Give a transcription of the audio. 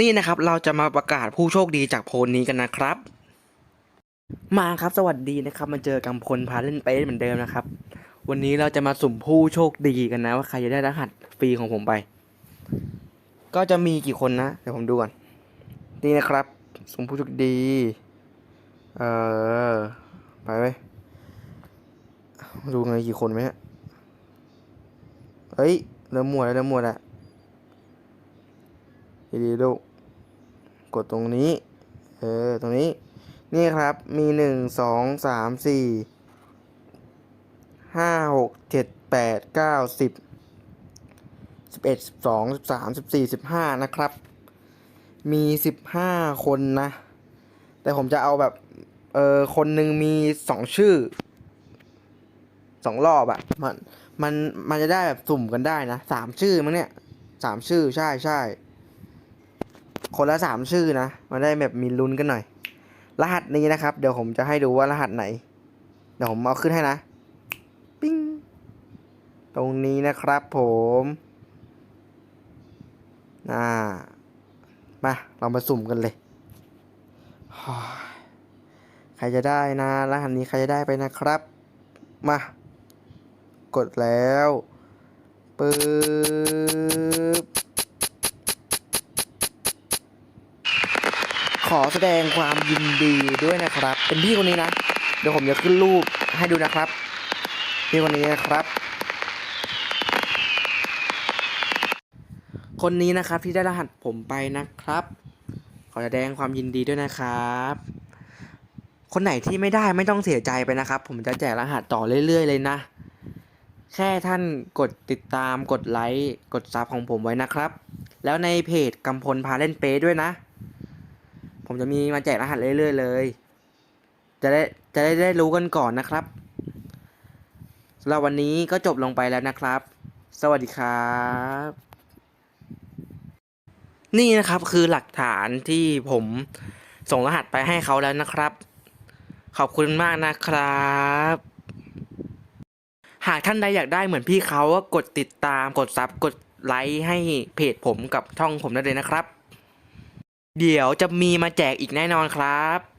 นี่นะครับเราจะมาประกาศผู้โชคดีจากโพลนี้กันนะครับ มาครับสวัสดีนะครับ มาเจอกับพลพาเล่นเป๊ะเหมือนเดิมนะครับ วันนี้เราจะมาสุ่มผู้โชคดีกันนะ ว่าใครจะได้รหัสฟรีของผมไป ก็จะมีกี่คนนะ เดี๋ยวผมดูก่อนนี่นะครับ สุ่มผู้โชคดี เออไปไหมดูไงกี่คนไหมฮะเฮ้ยเริ่มมัวแล้วเริ่มมัวแล้ว ดีๆลูกกดตรงนี้ เออ ตรงนี้ นี่ครับ มีหนึ่งสองสามสี่ห้าหกเจ็ดแปดเก้าสิบสิบเอ็ดสิบสองสิบสามสิบสี่สิบห้านะครับ มีสิบห้าคนนะ แต่ผมจะเอาแบบ เออ คนหนึ่งมีสองชื่อสองรอบอะมัน มัน มันจะได้แบบสุ่มกันได้นะสามชื่อมั้งเนี่ยสามชื่อใช่ใช่ คนละสามชื่อนะมาได้แบบมีลุ้นกันหน่อย รหัสนี้นะครับ เดี๋ยวผมจะให้ดูว่ารหัสไหน เดี๋ยวผมเอาขึ้นให้นะ ปิ้งตรงนี้นะครับผมอ่ามาเรามาสุ่มกันเลยใครจะได้นะรหัสนี้ใครจะได้ไปนะครับ มา กดแล้วปึ๊บ อแสดงความยินดีด้วยนะครับ เป็นพี่คนนี้นะ เดี๋ยวผมจะขึ้นรูปให้ดูนะครับ พี่คนนี้นะครับ คนนี้นะครับที่ได้รหัสผมไปนะครับ ขอแสดงความยินดีด้วยนะครับ คนไหนที่ไม่ได้ไม่ต้องเสียใจไปนะครับ ผมจะแจกรหัสต่อเรื่อย ๆ เลยนะ แค่ท่านกดติดตามกดไลค์กดซับของผมไว้นะครับ แล้วในเพจกำพลพาเล่นเป๊ด้วยนะ ผมจะมีมาแจกรหัสเรื่อยๆเลย จะได้จะได้ได้รู้กันก่อนนะครับสำหรับวันนี้ก็จบลงไปแล้วนะครับ สวัสดีครับ นี่นะครับคือหลักฐานที่ผมส่งรหัสไปให้เขาแล้วนะครับ ขอบคุณมากนะครับ หากท่านใดอยากได้เหมือนพี่เขาก็กดติดตามกดซับกดไลค์ให้เพจผมกับช่องผมได้เลยนะครับ เดี๋ยวจะมีมาแจกอีกแน่นอนครับ